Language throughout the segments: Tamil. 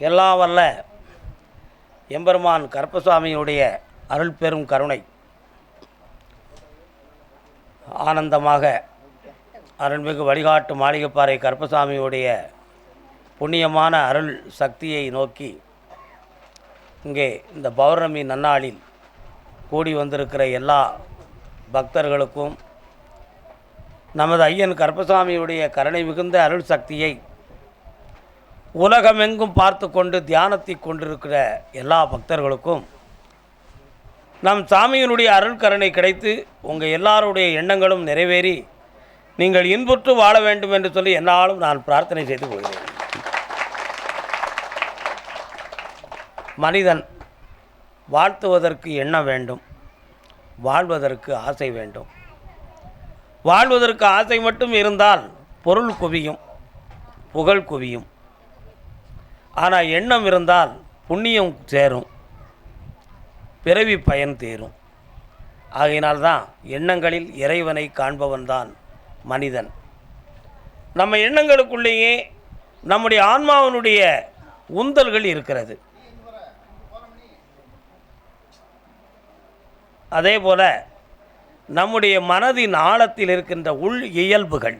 எல்லாம் வல்ல எம்பெருமான் கருப்பசுவாமியுடைய அருள் பெரும் கருணை. ஆனந்தமாக அருள்மிகு வழிகாட்டு மாளிகைப்பாறை கருப்பசாமியுடைய புண்ணியமான அருள் சக்தியை நோக்கி இங்கே இந்த பௌர்ணமி நன்னாளில் கூடி வந்திருக்கிற எல்லா பக்தர்களுக்கும் நமது ஐயன் கருப்பசாமியுடைய கருணை மிகுந்த அருள் சக்தியை உலகமெங்கும் பார்த்து கொண்டு தியானத்தை கொண்டிருக்கிற எல்லா பக்தர்களுக்கும் நம் சாமியினுடைய அருள் கருணை கிடைத்து உங்கள் எல்லாருடைய எண்ணங்களும் நிறைவேறி நீங்கள் இன்புற்று வாழ வேண்டும் என்று சொல்லி என்னாலும் நான் பிரார்த்தனை செய்து கொள்கிறேன். மனிதன் வாழ்த்துவதற்கு எண்ணம் வேண்டும் வாழ்வதற்கு ஆசை வேண்டும். வாழ்வதற்கு ஆசை மட்டும் இருந்தால் பொருள் குவியும் புகழ் குவியும். ஆனால் எண்ணம் இருந்தால் புண்ணியம் சேரும் பிறவி பயன் தேரும். ஆகையினால்தான் எண்ணங்களில் இறைவனை காண்பவன்தான் மனிதன். நம்ம எண்ணங்களுக்குள்ளேயே நம்முடைய ஆன்மாவினுடைய உந்தல்கள் இருக்கிறது. அதே போல நம்முடைய மனதின் ஆழத்தில் இருக்கின்ற உள் இயல்புகள்.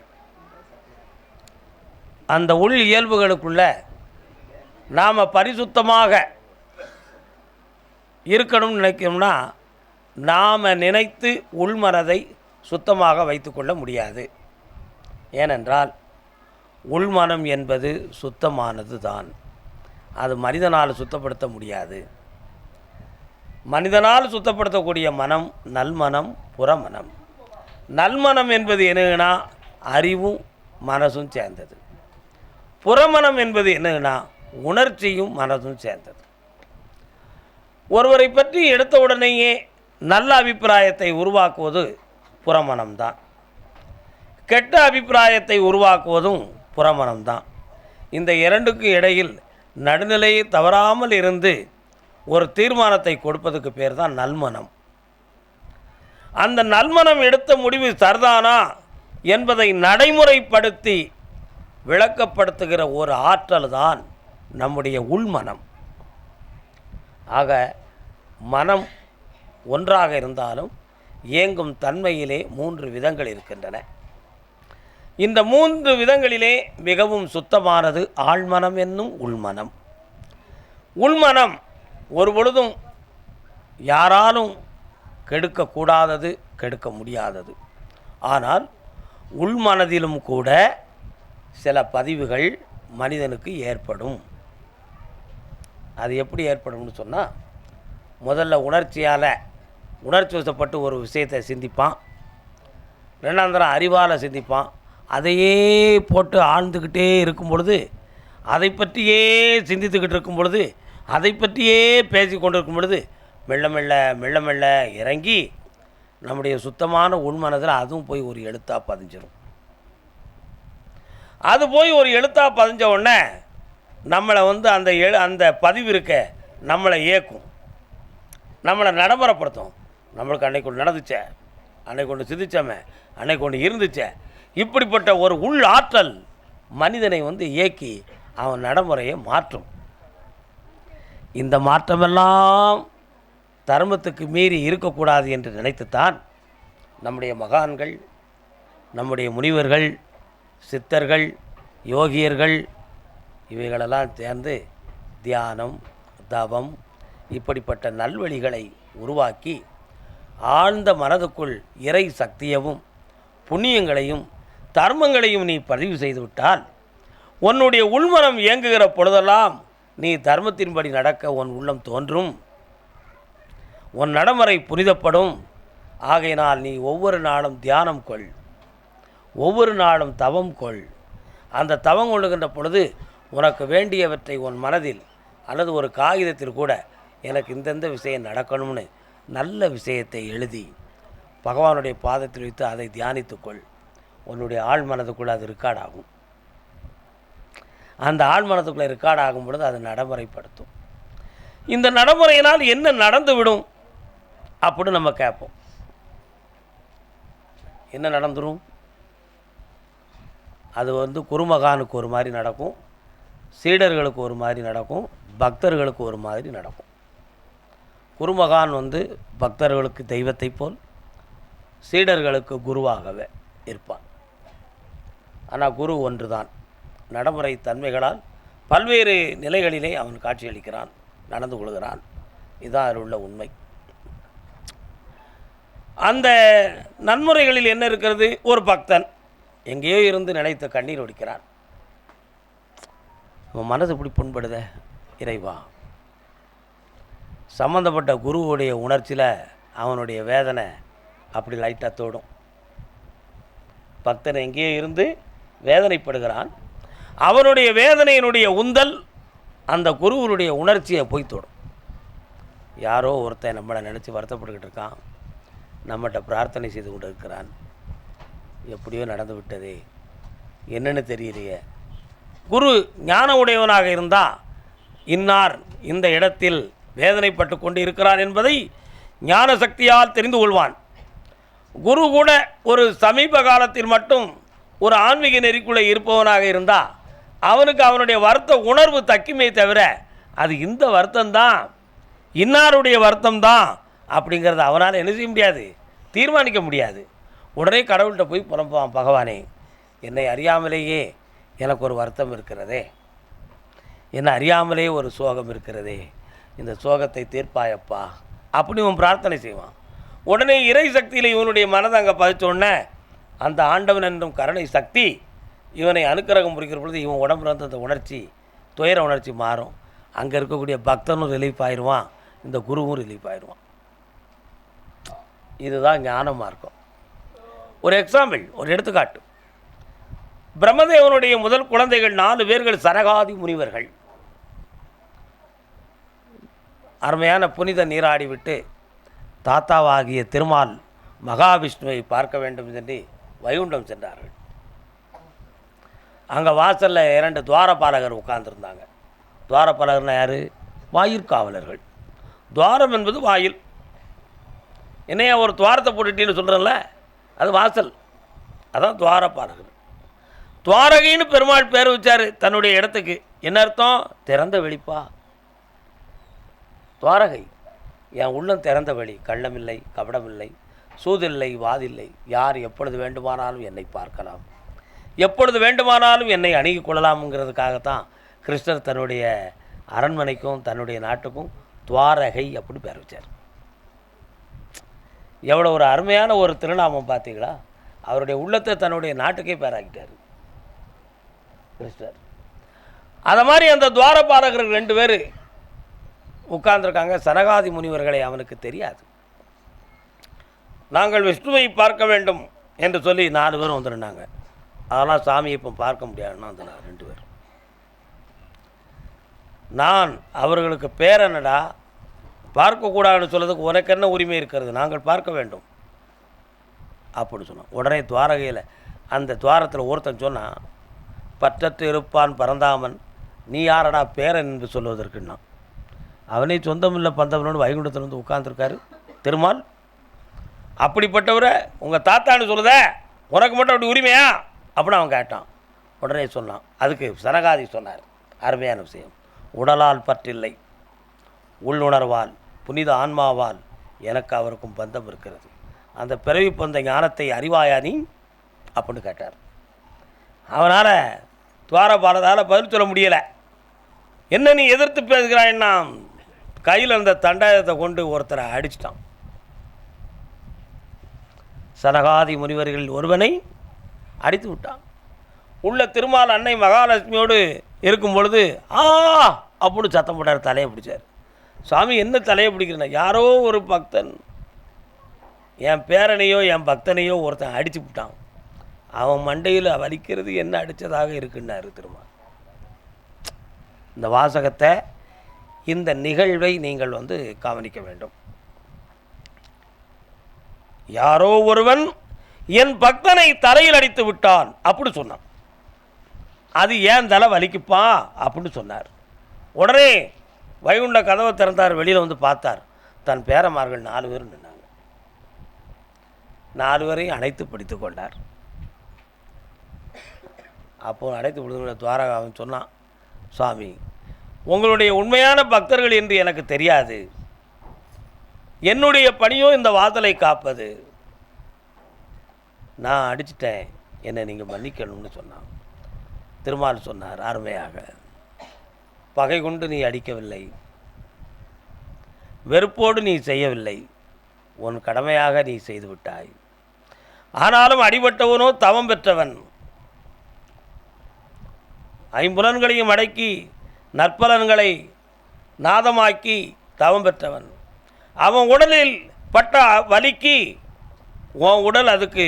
அந்த உள் இயல்புகளுக்குள்ள நாம் பரிசுத்தமாக இருக்கணும்னு நினைக்கணும்னா நாம் நினைத்து உள்மனதை சுத்தமாக வைத்துக்கொள்ள முடியாது. ஏனென்றால் உள்மனம் என்பது சுத்தமானது தான் அது மனிதனால் சுத்தப்படுத்த முடியாது. மனிதனால் சுத்தப்படுத்தக்கூடிய மனம் நல்மனம் புறமனம் நல்மனம் என்பது என்னன்னா அறிவும் மனசும் சேர்ந்தது. புறமனம் என்பது என்னன்னா உணர்ச்சியும் மனதும் சேர்ந்தது. ஒருவரை பற்றி எடுத்த உடனேயே நல்ல அபிப்பிராயத்தை உருவாக்குவது புறமனம்தான் கெட்ட அபிப்பிராயத்தை உருவாக்குவதும் புறமனம்தான் இந்த இரண்டுக்கு இடையில் நடுநிலையை தவறாமல் இருந்து ஒரு தீர்மானத்தை கொடுப்பதுக்கு பேர் தான் நல்மனம். அந்த நல்மனம் எடுத்த முடிவு சரிதானா என்பதை நடைமுறைப்படுத்தி விளக்கப்படுத்துகிற ஒரு ஆற்றல் தான் நம்முடைய உள்மனம். ஆக மனம் ஒன்றாக இருந்தாலும் இயங்கும் தன்மையிலே மூன்று விதங்கள் இருக்கின்றன. இந்த மூன்று விதங்களிலே மிகவும் சுத்தமானது ஆழ்மனம் என்னும் உள்மனம். உள்மனம் ஒரு பொழுதும் யாராலும் கெடுக்கக்கூடாதது கெடுக்க முடியாதது ஆனால் உள்மனதிலும் கூட சில பதிவுகள் மனிதனுக்கு ஏற்படும். அது எப்படி ஏற்படும்னு சொன்னால் முதல்ல உணர்ச்சியால் உணர்ச்சி வசப்பட்டு ஒரு விஷயத்தை சிந்திப்பான். ரெண்டாம் தரம் அறிவால் சிந்திப்பான். அதையே போட்டு ஆழ்ந்துக்கிட்டே இருக்கும் பொழுது அதை பற்றியே சிந்தித்துக்கிட்டு இருக்கும் பொழுது அதை பற்றியே பேசி கொண்டிருக்கும் பொழுது மெல்ல மெல்ல மெல்ல மெல்ல இறங்கி நம்முடைய சுத்தமான உள்மனதில் அதுவும் போய் ஒரு எழுத்தாக பதிஞ்சிடும் அது போய் ஒரு எழுத்தாக பதிஞ்ச உடனே நம்மளை வந்து அந்த எழு அந்த பதிவு இருக்க நம்மளை ஏக்கும். நம்மளை நடைமுறைப்படுத்தும். நம்மளுக்கு அன்னைக்கு ஒன்று நடந்துச்சே அன்னைக்கு ஒன்று சிந்திச்சோமே அன்னைக்கு ஒன்று இருந்துச்சே. இப்படிப்பட்ட ஒரு உள் ஆற்றல் மனிதனை வந்து இயக்கி அவன் நடைமுறையை மாற்றும். இந்த மாற்றமெல்லாம் தர்மத்துக்கு மீறி இருக்கக்கூடாது என்று நினைத்துத்தான் நம்முடைய மகான்கள் நம்முடைய முனிவர்கள் சித்தர்கள் யோகியர்கள் இவைகளெல்லாம் சேர்ந்து தியானம் தவம் இப்படிப்பட்ட நல்வழிகளை உருவாக்கி ஆழ்ந்த மனதுக்குள் இறை சக்தியவும் புண்ணியங்களையும் தர்மங்களையும் நீ பதிவு செய்துவிட்டால் உன்னுடைய உள்மனம் இயங்குகிற பொழுதெல்லாம் நீ தர்மத்தின்படி நடக்க உன் உள்ளம் தோன்றும். உன் நடைமுறை புனிதப்படும். ஆகையினால் நீ ஒவ்வொரு நாளும் தியானம் கொள். ஒவ்வொரு நாளும் தவம் கொள். அந்த தவம் கொள்ளுகின்ற பொழுது உனக்கு வேண்டியவற்றை உன் மனதில் அல்லது ஒரு காகிதத்தில் கூட எனக்கு இந்தந்த விஷயம் நடக்கணும்னு நல்ல விஷயத்தை எழுதி பகவானுடைய பாதத்தில் வைத்து அதை தியானித்துக்கொள் உன்னுடைய ஆழ் மனதுக்குள்ளே அது ரெக்கார்ட் ஆகும். அந்த ஆழ்மனத்துக்குள்ளே ரெக்கார்ட் ஆகும் பொழுது அது நடைமுறைப்படுத்தும். இந்த நடைமுறையினால் என்ன நடந்துவிடும் அப்படின்னு நம்ம கேட்போம். என்ன நடந்துடும் அது வந்து குருமகானுக்கு ஒரு மாதிரி நடக்கும். சீடர்களுக்கு ஒரு மாதிரி நடக்கும். பக்தர்களுக்கு ஒரு மாதிரி நடக்கும். குருமகான் வந்து பக்தர்களுக்கு தெய்வத்தைப் போல் சீடர்களுக்கு குருவாகவே இருப்பான். ஆனால் குரு ஒன்று தான் நடைமுறை தன்மைகளால் பல்வேறு நிலைகளிலே அவன் காட்சியளிக்கிறான் நடந்து கொள்கிறான். இதுதான் அதில் உள்ள உண்மை. அந்த நன்முறைகளில் என்ன இருக்கிறது? ஒரு பக்தன் எங்கேயோ இருந்து நினைத்து கண்ணீர் ஒடிக்கிறான். உன் மனது இப்படி புண்படுத இறைவா? சம்மந்தப்பட்ட குருவுடைய உணர்ச்சியில் அவனுடைய வேதனை அப்படி லைட்டாக தோடும். பக்தன் எங்கேயோ இருந்து வேதனைப்படுகிறான். அவனுடைய வேதனையினுடைய உந்தல் அந்த குருவனுடைய உணர்ச்சியை போய் தொடும். யாரோ ஒருத்தன் நம்மளை நினச்சி வருத்தப்பட்டுக்கிட்டு இருக்கான். நம்மகிட்ட பிரார்த்தனை செய்து கொண்டு இருக்கிறான் எப்படியோ நடந்து விட்டதே. என்னென்னு தெரியலையே. குரு ஞான உடையவனாக இருந்தால் இன்னார் இந்த இடத்தில் வேதனைப்பட்டு கொண்டு இருக்கிறான் என்பதை ஞான சக்தியால் தெரிந்து கொள்வான். குரு கூட ஒரு சமீப காலத்தில் மட்டும் ஒரு ஆன்மீக நெறிக்குள்ளே இருப்பவனாக இருந்தால் அவனுக்கு அவனுடைய வருத்த உணர்வு தக்குமே தவிர அது இந்த வருத்தம் தான் இன்னாருடைய வருத்தம் தான் அப்படிங்கிறத அவனால் என்ன செய்ய முடியாது? தீர்மானிக்க முடியாது. உடனே கடவுள்கிட்ட போய் புறம்புவான் பகவானே என்னை அறியாமலேயே எனக்கு ஒரு வருத்தம் இருக்கிறதே. என்னை அறியாமலே ஒரு சோகம் இருக்கிறதே. இந்த சோகத்தை தீர்ப்பாயப்பா அப்படி இவன் பிரார்த்தனை செய்வான். உடனே இறை சக்தியில் இவனுடைய மனதை அங்கே பதிச்சோடனே அந்த ஆண்டவன் என்றும் கருணை சக்தி இவனை அனுக்கிரகம் புரிக்கிற பொழுது இவன் உடம்புல வந்து அந்த உணர்ச்சி துயர உணர்ச்சி மாறும். அங்கே இருக்கக்கூடிய பக்தனும் ரிலீஃப் ஆயிடுவான் இந்த குருவும் ரிலீஃப் ஆயிடுவான் இதுதான் ஞானமாக இருக்கும் ஒரு எக்ஸாம்பிள் ஒரு எடுத்துக்காட்டு. பிரம்மதேவனுடைய முதல் குழந்தைகள் நாலு பேர்கள் சரகாதி முனிவர்கள். அருமையான புனித நீராடிவிட்டு தாத்தாவாகிய திருமால் மகாவிஷ்ணுவை பார்க்க வேண்டும் என்று வைகுண்டம் சென்றார்கள். அங்கே வாசலில் இரண்டு துவாரபாலகர் உட்கார்ந்துருந்தாங்க. துவாரபாலகர்னால் யார்? வாயிற்காவலர்கள் துவாரம் என்பது வாயில். என்னையா ஒரு துவாரத்தை போட்டுட்டீன்னு சொல்கிறேன்ல அது வாசல். அதான் துவாரபாலகர். துவாரகைன்னு பெருமாள் பேர் வச்சார் தன்னுடைய இடத்துக்கு. என்ன அர்த்தம்? திறந்த வெளிப்பா. துவாரகை என் உள்ளம் திறந்த வழி கள்ளமில்லை கபடமில்லை சூதில்லை வாதில்லை யார் எப்பொழுது வேண்டுமானாலும் என்னை பார்க்கலாம். எப்பொழுது வேண்டுமானாலும் என்னை அணுகி கொள்ளலாம்ங்கிறதுக்காகத்தான் கிருஷ்ணர் தன்னுடைய அரண்மனைக்கும் தன்னுடைய நாட்டுக்கும் துவாரகை அப்படின்னு பேர் வச்சார். எவ்வளோ ஒரு அருமையான ஒரு திருநாமம் பார்த்தீங்களா? அவருடைய உள்ளத்தை தன்னுடைய நாட்டுக்கே பேராக்கிட்டார் கிருஷ்ணர். அதை மாதிரி அந்த துவாரபாலகர்கள் ரெண்டு பேர் உட்கார்ந்துருக்காங்க. சனகாதி முனிவர்களை அவனுக்கு தெரியாது. நாங்கள் விஷ்ணுவை பார்க்க வேண்டும் என்று சொல்லி நாலு பேரும் வந்துருந்தாங்க. அதெல்லாம் சாமியை இப்போ பார்க்க முடியாதுன்னா அந்த நான் ரெண்டு பேர் நான் அவர்களுக்கு பேர் என்னடா? பார்க்கக்கூடாதுன்னு சொல்கிறதுக்கு உனக்கு என்ன உரிமை இருக்கிறது? நாங்கள் பார்க்க வேண்டும். அப்படின்னு சொன்னோம் உடனே துவாரகையில் அந்த துவாரத்தில் ஒருத்தன் சொன்னான் பற்றத்து இருப்பான் பரந்தாமன் நீ யாரடா பேரன் என்று சொல்வதற்குன்னா அவனே சொந்தமில்லை பந்தவனோடு வைகுண்டத்தில் வந்து உட்கார்ந்துருக்காரு. திருமால் அப்படிப்பட்டவரை உங்கள் தாத்தான்னு சொல்லுத உனக்கு மட்டும் அப்படி உரிமையா? அப்படின்னு அவன் கேட்டான். உடனே சொன்னான். அதுக்கு சனகாதி சொன்னார். அருமையான விஷயம். உடலால் பற்றில்லை. உள்ளுணர்வால் புனித ஆன்மாவால் எனக்கு அவருக்கும் பந்தம் இருக்கிறது. அந்த பிறவி பந்த ஞானத்தை அறிவாயா நீ? அப்படின்னு கேட்டார். அவனால் துவாரபாலதால் பதில் சொல்ல முடியலை. என்ன நீ எதிர்த்து பேசுகிறாய்ன்னா கையில் இருந்த தண்டாயத்தை கொண்டு ஒருத்தரை அடிச்சிட்டான். சனகாதி முனிவர்களில் ஒருவனை அடித்து விட்டான். உள்ள திருமால் அன்னை மகாலட்சுமியோடு இருக்கும் பொழுது ஆ! அப்படின்னு சத்தம் போட்டார் தலையை பிடிச்சார். சாமி என்ன தலையை பிடிக்கிறேன் யாரோ ஒரு பக்தன் என் பேரனையோ என் பக்தனையோ ஒருத்தன் அடித்து விட்டான். அவன் மண்டையில் வலிக்கிறது என்ன அடித்ததாக இருக்குன்னாரு திருமால். இந்த வாசகத்தை இந்த நிகழ்வை நீங்கள் வந்து கவனிக்க வேண்டும். யாரோ ஒருவன் என் பக்தனை தரையில் அடித்து விட்டான். அப்படி சொன்னான். அது ஏன் தலை வலிக்குப்பா? அப்படின்னு சொன்னார். உடனே வைகுண்ட கதவை திறந்தார். வெளியில் வந்து பார்த்தார். தன் பேரமார்கள் நாலு பேரும் நின்னாங்க. நாலு பேரையும் அணைத்து பிடித்து கொண்டார். அப்போ அழைத்து பிடித்து துவாரகாவன் சொன்னான் சுவாமி உங்களுடைய உண்மையான பக்தர்கள் என்று எனக்கு தெரியாது. என்னுடைய பணியோ இந்த வாதலை காப்பது. நான் அடிச்சிட்டேன். என்னை நீங்கள் மன்னிக்கணும்னு சொன்னான். திருமால் சொன்னார் அருமையாக. பகை கொண்டு நீ அடிக்கவில்லை. வெறுப்போடு நீ செய்யவில்லை. உன் கடமையாக நீ செய்துவிட்டாய் ஆனாலும் அடிபட்டவனோ தவம் பெற்றவன். ஐம்புலன்களையும் அடக்கி நற்பலன்களை நாதமாக்கி தவம் பெற்றவன். அவன் உடலில் பட்ட வலிக்கு உன் உடல் அதுக்கு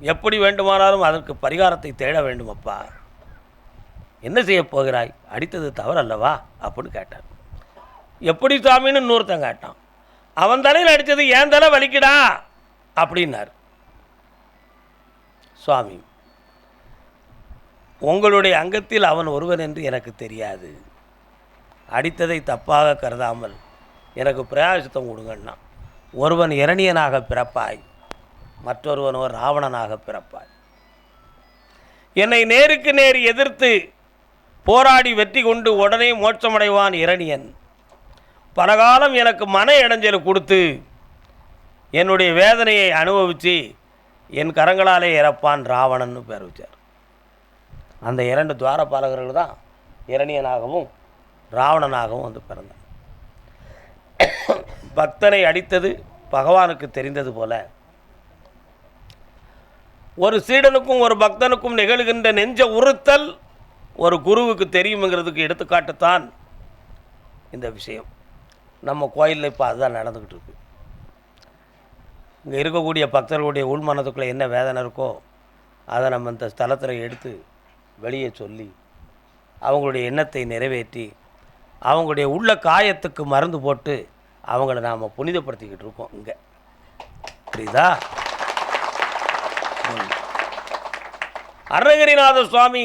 எப்படி வேண்டுமானாலும் அதற்கு பரிகாரத்தை தேட வேண்டும் அப்பா. என்ன செய்ய போகிறாய்? அடித்தது தவறு அல்லவா அப்படின்னு கேட்டான் எப்படி சாமின்னு இன்னொருத்தன் கேட்டான். அவன் தலையில் அடித்தது ஏன் தலை வலிக்கடா? அப்படின்னார். சுவாமி உங்களுடைய அங்கத்தில் அவன் ஒருவன் என்று எனக்கு தெரியாது. அடித்ததை தப்பாக கருதாமல் எனக்கு பிரயாசத்தம் கொடுங்கன்னா ஒருவன் இரணியனாக பிறப்பாய். மற்றொருவனோ ராவணனாக பிறப்பான் என்னை நேருக்கு நேர் எதிர்த்து போராடி வெற்றி கொண்டு உடனே மோட்சமடைவான் இரணியன். பலகாலம் எனக்கு மன இடைஞ்சல் கொடுத்து என்னுடைய வேதனையை அனுபவித்து என் கரங்களாலே இறப்பான் ராவணன்னு பேர் வச்சார். அந்த இரண்டு துவாரபாலகர்கள் தான் இரணியனாகவும் ராவணனாகவும் வந்து பிறந்தான் பக்தனை அடித்தது பகவானுக்கு தெரிந்தது போல ஒரு சீடனுக்கும் ஒரு பக்தனுக்கும் நிகழ்கின்ற நெஞ்ச உறுத்தல் ஒரு குருவுக்கு தெரியுங்கிறதுக்கு எடுத்துக்காட்டுத்தான் இந்த விஷயம். நம்ம கோயிலில் இப்போ அதுதான் நடந்துக்கிட்டு இருக்கு. இங்கே இருக்கக்கூடிய பக்தர்களுடைய உள்மனத்துக்குள்ளே என்ன வேதனை இருக்கோ அதை நம்ம இந்த ஸ்தலத்தில் எடுத்து வெளியே சொல்லி அவங்களுடைய எண்ணத்தை நிறைவேற்றி அவங்களுடைய உள்ள காயத்துக்கு மருந்து போட்டு அவங்கள நாம் புனிதப்படுத்திக்கிட்டு இருக்கோம் இங்கே. புரியுதா ம். அருணகிரிநாத சுவாமி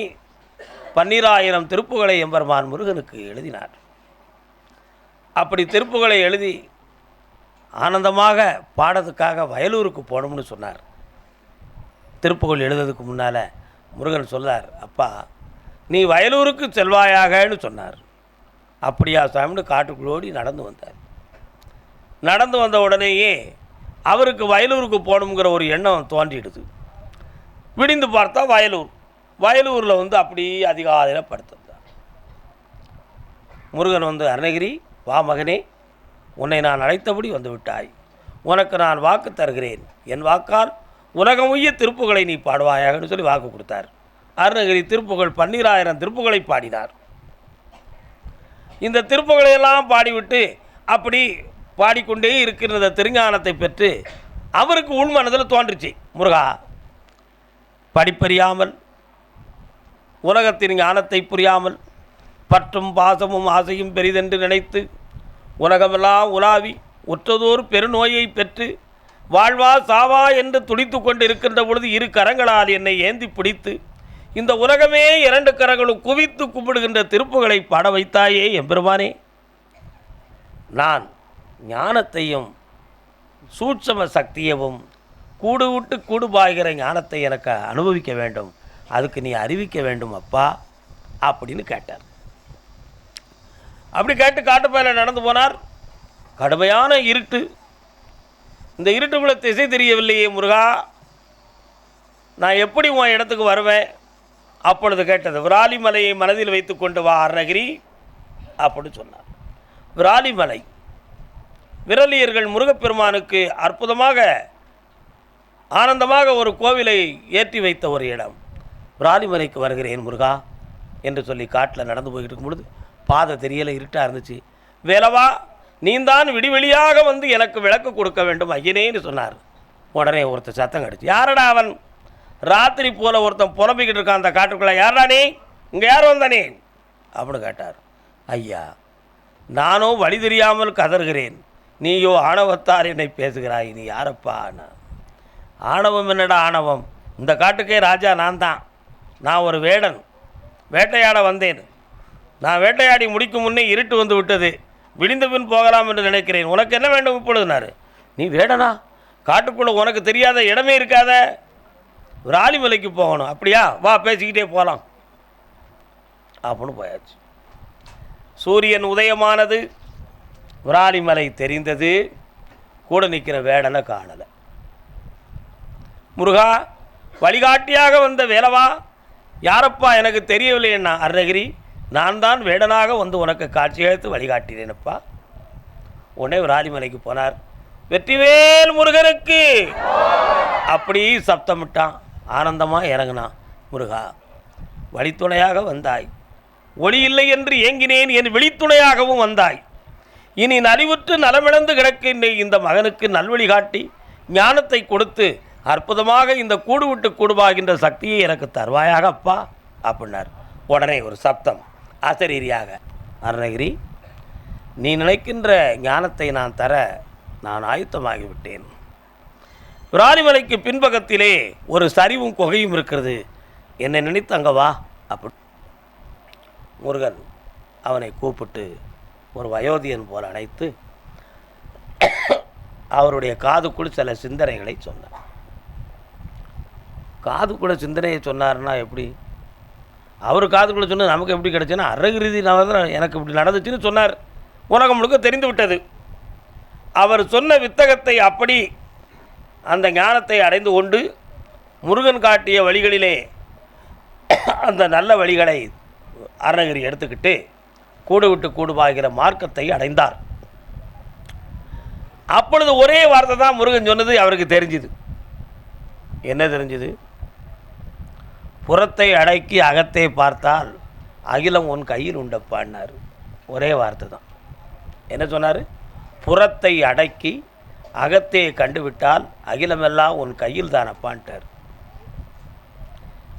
பன்னிராயிரம் திருப்புகளை எம்பெருமான் முருகனுக்கு எழுதினார். அப்படி திருப்புகளை எழுதி ஆனந்தமாக பாடத்துக்காக வயலூருக்கு போகணும்னு சொன்னார். திருப்புகள் எழுதுறதுக்கு முன்னால் முருகன் சொல்லார் அப்பா நீ வயலூருக்கு செல்வாயாகன்னு சொன்னார். அப்படியா சாமின்னு காட்டுக்குள்ளோடி நடந்து வந்தார். நடந்து வந்த உடனேயே அவருக்கு வயலூருக்கு போகணுங்கிற ஒரு எண்ணம் தோன்றிடுது. விடிந்து பார்த்தா வயலூர். வயலூரில் வந்து அப்படியே அதிகாலையில் படுத்திருந்தார் முருகன் வந்து அருணகிரி வா மகனே உன்னை நான் அழைத்தபடி வந்து விட்டாய். உனக்கு நான் வாக்கு தருகிறேன். என் வாக்கால் உலகம் உய்ய திருப்புகளை நீ பாடுவாயாகன்னு சொல்லி வாக்கு கொடுத்தார். அருணகிரி திருப்புகள் பன்னிராயிரம் திருப்புகளை பாடினார். இந்த திருப்புகளை எல்லாம் பாடிவிட்டு அப்படி பாடிக்கொண்டே இருக்கிற இந்த திருஞானத்தை பெற்று அவருக்கு உள்மனதில் தோன்றுச்சு. முருகா படிப்பறியாமல் உலகத்தின் ஞானத்தை புரியாமல் பற்றும் பாசமும் ஆசையும் பெரிதென்று நினைத்து உலகமெல்லாம் உலாவி உற்றதோர் பெருநோயை பெற்று வாழ்வா சாவா என்று துடித்து கொண்டு இருக்கின்ற பொழுது இரு கரங்களால் என்னை ஏந்தி பிடித்து இந்த உலகமே இரண்டு கரங்களும் குவித்து கும்பிடுகின்ற திருப்புகளை பாட வைத்தாயே எம்பெருமானே. நான் ஞானத்தையும் சூட்சம சக்தியவும் கூடு விட்டு கூடு பாய்கிற ஞானத்தை எனக்கு அனுபவிக்க வேண்டும். அதுக்கு நீ அறிவிக்க வேண்டும் அப்பா அப்படின்னு கேட்டார். அப்படி கேட்டு காட்டுப்பயில நடந்து போனார். கடுமையான இருட்டு. இந்த இருட்டுக்குள்ள திசை தெரியவில்லையே முருகா. நான் எப்படி உன் இடத்துக்கு வருவேன்? அப்பொழுது கேட்டது விராலிமலையை மனதில் வைத்து கொண்டு வா அருணகிரி அப்படின்னு சொன்னார். விராலிமலை. விரலியர்கள் முருகப்பெருமானுக்கு அற்புதமாக ஆனந்தமாக ஒரு கோவிலை ஏற்றி வைத்த ஒரு இடம். விராலிமலைக்கு வருகிறேன் முருகா என்று சொல்லி காட்டில் நடந்து போய்கிட்டு இருக்கும் பொழுது பாதை தெரியலை இருட்டாக இருந்துச்சு. வேலவா நீந்தான் விடிவெளியாக வந்து எனக்கு விளக்கு கொடுக்க வேண்டும் ஐயனேன்னு சொன்னார். உடனே ஒருத்தர் சத்தம் கடிச்சு யாரடா அவன்? ராத்திரி போல ஒருத்தன் புலம்பிக்கிட்டு இருக்கான் அந்த காட்டுக்குள்ளே. யாரடா நீ? இங்கே யார் வந்தானே? அப்படின்னு கேட்டார். ஐயா நானோ வழி தெரியாமல் கதறுகிறேன். நீயோ ஆணவத்தார் என்னை பேசுகிறாய் நீ யாரப்பா? நான் ஆணவம் என்னடா ஆணவம்? இந்த காட்டுக்கே ராஜா நான் தான் நான் ஒரு வேடன். வேட்டையாட வந்தேன். நான் வேட்டையாடி முடிக்கும் முன்னே இருட்டு வந்து விட்டது. விடிந்த பின் போகலாம் என்று நினைக்கிறேன். உனக்கு என்ன வேண்டும் இப்பொழுதுனாரு நீ வேடனா? காட்டுக்குள்ளே உனக்கு தெரியாத இடமே இருக்காத. விராலிமலைக்கு போகணும். அப்படியா? வா பேசிக்கிட்டே போகலாம் அப்படின்னு போயாச்சு. சூரியன் உதயமானது. விராலிமலை தெரிந்தது. கூட நிற்கிற வேடனை காணலை. முருகா வழிகாட்டியாக வந்த வேலவா? யாரப்பா எனக்கு தெரியவில்லை என்ன அருணகிரி. நான் தான் வேடனாக வந்து உனக்கு காட்சியளித்து வழிகாட்டினேனப்பா. உடனே ராஜிமலைக்கு போனார். வெற்றிவேல் முருகனுக்கு. அப்படி சப்தமிட்டான். ஆனந்தமாக இறங்கினான் முருகா. வழித்துணையாக வந்தாய். ஒளி இல்லை என்று ஏங்கினேன் என் வெளித்துணையாகவும் வந்தாய். இனி நலிவுற்று நலமிழந்து கிடக்கின்ற இந்த மகனுக்கு நல்வழி காட்டி ஞானத்தை கொடுத்து அற்புதமாக இந்த கூடு விட்டு கூடுவாகின்ற சக்தியை எனக்கு தருவாயாக அப்பா அப்படின்னார். உடனே ஒரு சப்தம் ஆசிரியரியாக அருணகிரி நீ நினைக்கின்ற ஞானத்தை நான் தர நான் ஆயுத்தமாகிவிட்டேன். விராலிமலைக்கு பின்பக்கத்திலே ஒரு சரிவும் குகையும் இருக்கிறது. என்னை நினைத்து அங்கே வா அப்படி. முருகன் அவனை கூப்பிட்டு ஒரு வயோதியன் போல அழைத்து அவருடைய காதுக்குள் சில சிந்தனைகளை சொன்னான் காதுக்குள்ள சிந்தனையை சொன்னார்னா எப்படி? அவர் காதுக்குள்ள சொன்னது நமக்கு எப்படி கிடைச்சுன்னா அறகிருதி நவதான் எனக்கு இப்படி நடந்துச்சுன்னு சொன்னார். உலகம் முழுக்க தெரிந்து விட்டது. அவர் சொன்ன வித்தகத்தை அப்படி அந்த ஞானத்தை அடைந்து கொண்டு முருகன் காட்டிய வழிகளிலே அந்த நல்ல வழிகளை அருணகிரி எடுத்துக்கிட்டு கூடு விட்டு கூடுபாகிற மார்க்கத்தை அடைந்தார். அப்பொழுது ஒரே வார்த்தை தான் முருகன் சொன்னது அவருக்கு தெரிஞ்சுது. என்ன தெரிஞ்சுது? புறத்தை அடக்கி அகத்தை பார்த்தால் அகிலம் உன் கையில் உண்டப்பான்னார். ஒரே வார்த்தை தான். என்ன சொன்னார்? புறத்தை அடக்கி அகத்தை கண்டுவிட்டால் அகிலமெல்லாம் உன் கையில் தான் அப்பான்ட்டார்.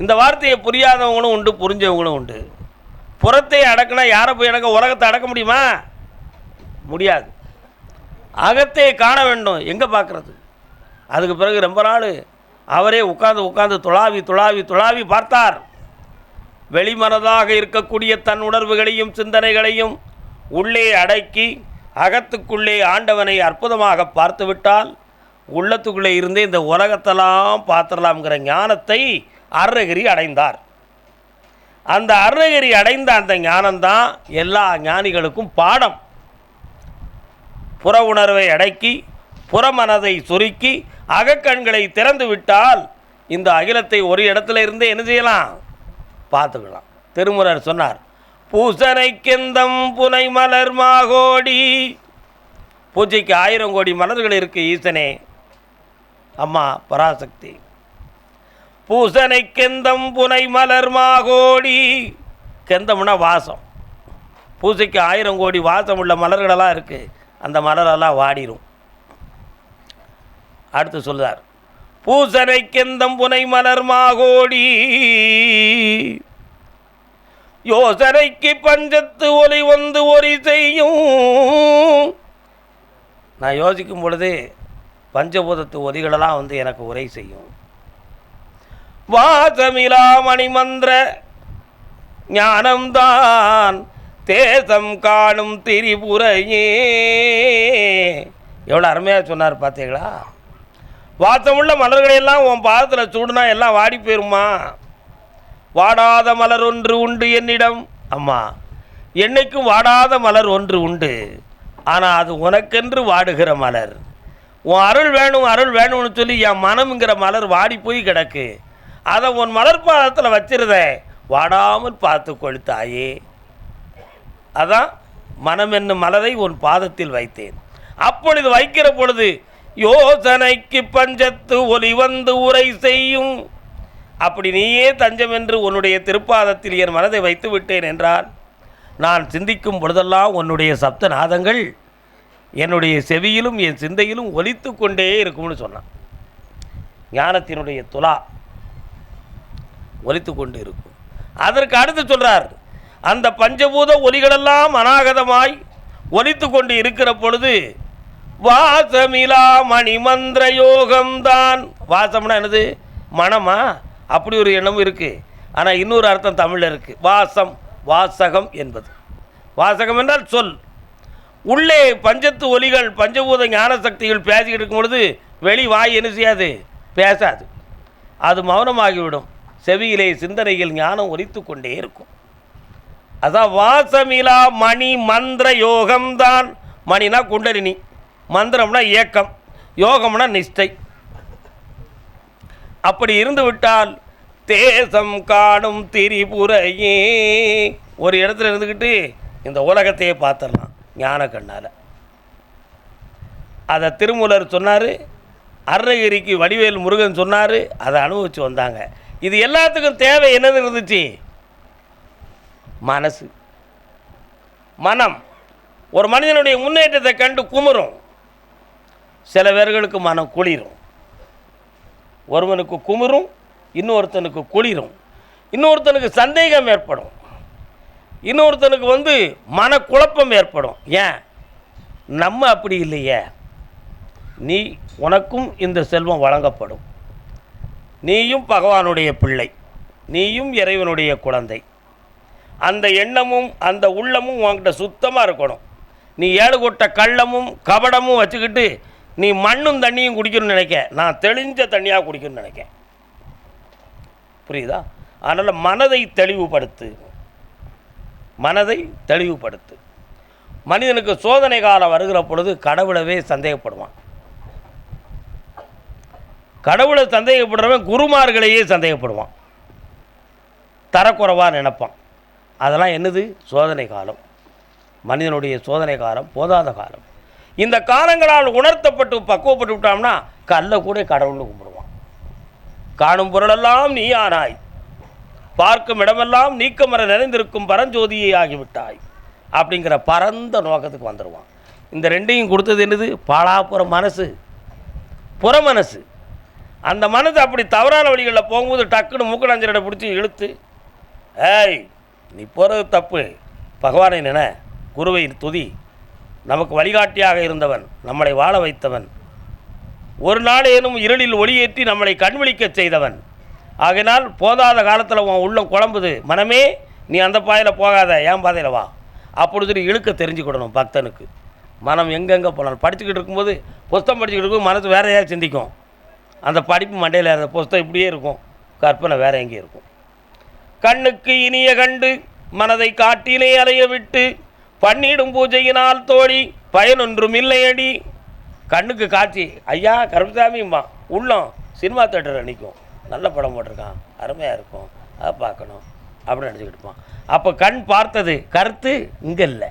இந்த வார்த்தையை புரியாதவங்களும் உண்டு புரிஞ்சவங்களும் உண்டு. புறத்தை அடக்கினா யாரை போய் அடக்க உலகத்தை அடக்க முடியுமா? முடியாது. அகத்தை காண வேண்டும். எங்கே பார்க்குறது? அதுக்கு பிறகு ரொம்ப நாள் அவரே உட்காந்து உட்காந்து துளாவி துளாவி துளாவி பார்த்தார். வெளிமனதாக இருக்கக்கூடிய தன் உணர்வுகளையும் சிந்தனைகளையும் உள்ளே அடக்கி அகத்துக்குள்ளே ஆண்டவனை அற்புதமாக பார்த்துவிட்டால் உள்ளத்துக்குள்ளே இருந்தே இந்த உலகத்தெல்லாம் பார்த்துடலாம்ங்கிற ஞானத்தை அருணகிரி அடைந்தார். அந்த அருணகிரி அடைந்த அந்த ஞானம்தான் எல்லா ஞானிகளுக்கும் பாடம். புற உணர்வை அடக்கி புறமனதை சுருக்கி அகக்கண்களை திறந்து விட்டால் இந்த அகிலத்தை ஒரு இடத்துல இருந்தே என்ன செய்யலாம்? பார்த்துக்கலாம். திருமுறர் சொன்னார் பூசனை கெந்தம் புனை மலர் மாகோடி. பூஜைக்கு ஆயிரம் கோடி மலர்கள் இருக்கு ஈசனே. அம்மா பராசக்தி. பூசனை கெந்தம் புனை மலர் மாகோடி. கெந்தம்னா வாசம். பூசைக்கு ஆயிரம் கோடி வாசம் உள்ள மலர்களெல்லாம் இருக்குது அந்த மலரெல்லாம் வாடிரும். அடுத்து சொல்லுதார். பூசனை கெந்தம் புனை மலர் மாகோடி? யோசனைக்கு பஞ்சத்து ஒலி வந்து ஒரி செய்யும். நான் யோசிக்கும் பொழுது பஞ்சபூதத்து ஒலிகளெல்லாம் வந்து எனக்கு உரை செய்யும். வாசமிலா மணிமந்திர ஞானம்தான் தேசம் காணும் திரிபுரையே. எவ்வளோ அருமையாக சொன்னார் பார்த்தீங்களா? வாசமுள்ள மலர்களையெல்லாம் உன் பாதத்தில் சூடுனா எல்லாம் வாடி போயிருமா வாடாத மலர் ஒன்று உண்டு என்னிடம். அம்மா என்னைக்கும் வாடாத மலர் ஒன்று உண்டு. ஆனால் அது உனக்கென்று வாடுகிற மலர். உன் அருள் வேணும் அருள் வேணும்னு சொல்லி என் மனம்ங்கிற மலர் வாடி போய் கிடக்கு. அதை உன் மலர் பாதத்தில் வச்சிருத. வாடாமல் பார்த்து கொளுத்தாயே அதான் மனம் என்னும் மலரை உன் பாதத்தில் வைத்தேன். அப்பொழுது வைக்கிற பொழுது யோசனைக்கு பஞ்சத்து ஒலி வந்து உரை செய்யும். அப்படி நீயே தஞ்சம் என்று உன்னுடைய திருப்பாதத்தில் என் மனதை வைத்து விட்டேன் என்றால் நான் சிந்திக்கும் பொழுதெல்லாம் உன்னுடைய சப்தநாதங்கள் என்னுடைய செவியிலும் என் சிந்தையிலும் ஒலித்து கொண்டே இருக்கும்னு சொன்னான். ஞானத்தினுடைய துலா ஒலித்து கொண்டு இருக்கும். அதற்கு அடுத்து சொல்கிறார் அந்த பஞ்சபூத ஒலிகளெல்லாம் அநாகதமாய் ஒலித்து கொண்டு இருக்கிற பொழுது வாசமிலா மணிமந்திர யோகம்தான் வாசம்னா என்னது? மனமா? அப்படி ஒரு எண்ணமும் இருக்குது ஆனால் இன்னொரு அர்த்தம் தமிழில் இருக்குது வாசம் வாசகம் என்பது. வாசகம் என்றால் சொல். உள்ளே பஞ்சத்து ஒலிகள் பஞ்சபூத ஞான சக்திகள் பேசிக்கிட்டு இருக்கும் பொழுது வெளி வாய் என்ன செய்யாது? பேசாது. அது மௌனமாகிவிடும். செவியிலே சிந்தனையில் ஞானம் ஒலித்து கொண்டே இருக்கும். அதான் வாசமிலா மணி மந்திர யோகம்தான் மணினா குண்டலினி. மந்திரம்னா ஏக்கம் யோகம்னா நிஷ்டை. அப்படி இருந்து விட்டால் தேசம் காணும் திரிபுரையே. ஒரு இடத்துல இருந்துக்கிட்டு இந்த உலகத்தையே பார்த்துடலாம் ஞான கண்ணால். அதை திருமூலர் சொன்னார் அருணகிரிக்கு வடிவேல் முருகன் சொன்னார் அதை அனுபவித்து வந்தாங்க. இது எல்லாத்துக்கும் தேவை என்னது இருந்துச்சு? மனசு. மனம். ஒரு மனிதனுடைய முன்னேற்றத்தை கண்டு குமுறும். சில பேர்களுக்கு மனம் குளிரும். ஒருவனுக்கு குமிரும் இன்னொருத்தனுக்கு குளிரும். இன்னொருத்தனுக்கு சந்தேகம் ஏற்படும். இன்னொருத்தனுக்கு வந்து மனக்குழப்பம் ஏற்படும். ஏன்? நம்ம அப்படி இல்லையே. நீ உனக்கும் இந்த செல்வம் வழங்கப்படும். நீயும் பகவானுடைய பிள்ளை. நீயும் இறைவனுடைய குழந்தை. அந்த எண்ணமும் அந்த உள்ளமும் உன்கிட்ட சுத்தமாக இருக்கணும். நீ ஏழு கொட்ட கள்ளமும் கபடமும் வச்சுக்கிட்டு நீ மண்ணும் தண்ணியும் குடிக்கணும்னு நினைக்க. நான் தெளிஞ்ச தண்ணியாக குடிக்கணும்னு நினைக்க புரியுதா? அதனால் மனதை தெளிவுபடுத்து. மனதை தெளிவுபடுத்து. மனிதனுக்கு சோதனை காலம் வருகிற பொழுது கடவுளவே சந்தேகப்படுவான். கடவுளை சந்தேகப்படுறவன் குருமார்களையே சந்தேகப்படுவான். தரக்குறைவாக நினைப்பான். அதெல்லாம் என்னது? சோதனை காலம். மனிதனுடைய சோதனை காலம் போதாத காலம். இந்த காலங்களால் உணர்த்தப்பட்டு பக்குவப்பட்டு விட்டோம்னா கல்லை கூட கடவுள்னு கும்பிடுவான். காணும் பொருளெல்லாம் நீ ஆனாய் பார்க்கும் இடமெல்லாம் நீக்கமர நிறைந்திருக்கும் பரஞ்சோதியை ஆகிவிட்டாய். அப்படிங்கிற பரந்த நோக்கத்துக்கு வந்துடுவான் இந்த ரெண்டையும் கொடுத்தது என்னது? பாலாப்புற மனசு. புற மனசு. அந்த மனது அப்படி தவறான வழிகளில் போகும்போது டக்குன்னு மூக்கணஞ்சரடை பிடிச்சி இழுத்து ஏய் நீ போகிறது தப்பு. பகவானை நினை. குருவை துதி. நமக்கு வழிகாட்டியாக இருந்தவன் நம்மளை வாழ வைத்தவன். ஒரு நாளேனும் இருளில் ஒளியேற்றி நம்மளை கண்விழிக்கச் செய்தவன். ஆகினால் போதாத காலத்தில் உன் உள்ளம் குழம்புது மனமே நீ அந்த பாதையில் போகாத ஏன் பாதையில் வா? அப்படி சொல்லி இழுக்க தெரிஞ்சுக்கிடணும் பக்தனுக்கு. மனம் எங்கெங்கே போனாலும். படிச்சுக்கிட்டு இருக்கும்போது புஸ்தம் படிச்சுக்கிட்டு இருக்கும் மனசு வேறு ஏதாவது சிந்திக்கும். அந்த படிப்பு மண்டையில் இருந்த புஸ்தகம் இப்படியே இருக்கும். கற்பனை வேறு எங்கேயும் இருக்கும். கண்ணுக்கு இனிய கண்டு மனதை காட்டிலே அலைய விட்டு பண்ணிடும் பூஜையினால் தோழி பயனொன்றும் இல்லையடி. கண்ணுக்கு காட்சி. ஐயா கருப்பசாமிம்மா உள்ளம். சினிமா தேட்டரில் நிற்கும் நல்ல படம் போட்டிருக்கான். அருமையாக இருக்கும். அதை பார்க்கணும். அப்படின்னு நினச்சிக்கிட்டு இருப்பான். அப்போ கண் பார்த்தது கருத்து இங்கே இல்லை.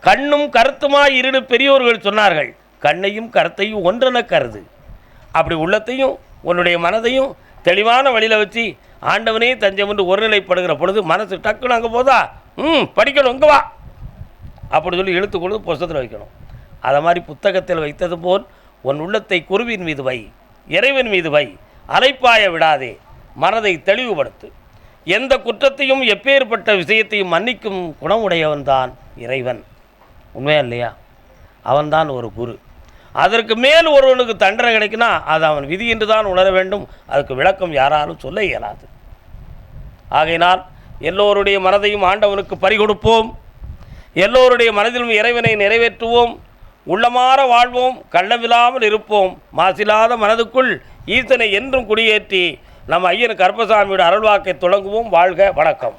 கண்ணும் கருத்துமாய் இருடு பெரியோர்கள் சொன்னார்கள். கண்ணையும் கருத்தையும் ஒன்றென கருது. அப்படி உள்ளத்தையும் உன்னுடைய மனதையும் தெளிவான வழியில் வச்சு ஆண்டவனே தஞ்சம் என்று ஒருநிலைப்படுகிற பொழுது மனசு டக்குன்னு அங்கே போதா? ம் படிக்கணும். இங்கே வா. அப்படி சொல்லி இழுத்து கொண்டு புஸ்தத்தில் வைக்கணும். அதை மாதிரி புத்தகத்தில் வைத்தது போல் உன் உள்ளத்தை குருவின் மீது வை இறைவன் மீது வை அலைப்பாய விடாதே மனதை தெளிவுபடுத்து. எந்த குற்றத்தையும் எப்பேற்பட்ட விஷயத்தையும் மன்னிக்கும் குணமுடையவன்தான் இறைவன். உண்மையா இல்லையா? அவன்தான் ஒரு குரு. அதற்கு மேல் ஒருவனுக்கு தண்டனை கிடைக்குன்னா அது அவன் விதி என்று தான் உணர வேண்டும். அதுக்கு விளக்கம் யாராலும் சொல்ல இயலாது. ஆகையினால் எல்லோருடைய மனதையும் ஆண்டவனுக்கு பறிகொடுப்போம். எல்லோருடைய மனதிலும் இறைவனை நிறைவேற்றுவோம். உள்ளமாற வாழ்வோம். கள்ளமில்லாமல் இருப்போம். மாசில்லாத மனதுக்குள் ஈசனை என்றும் குடியேற்றி நம் ஐயன் கருப்பசாமியோட அருள்வாக்கை தொடங்குவோம். வாழ்க வணக்கம்.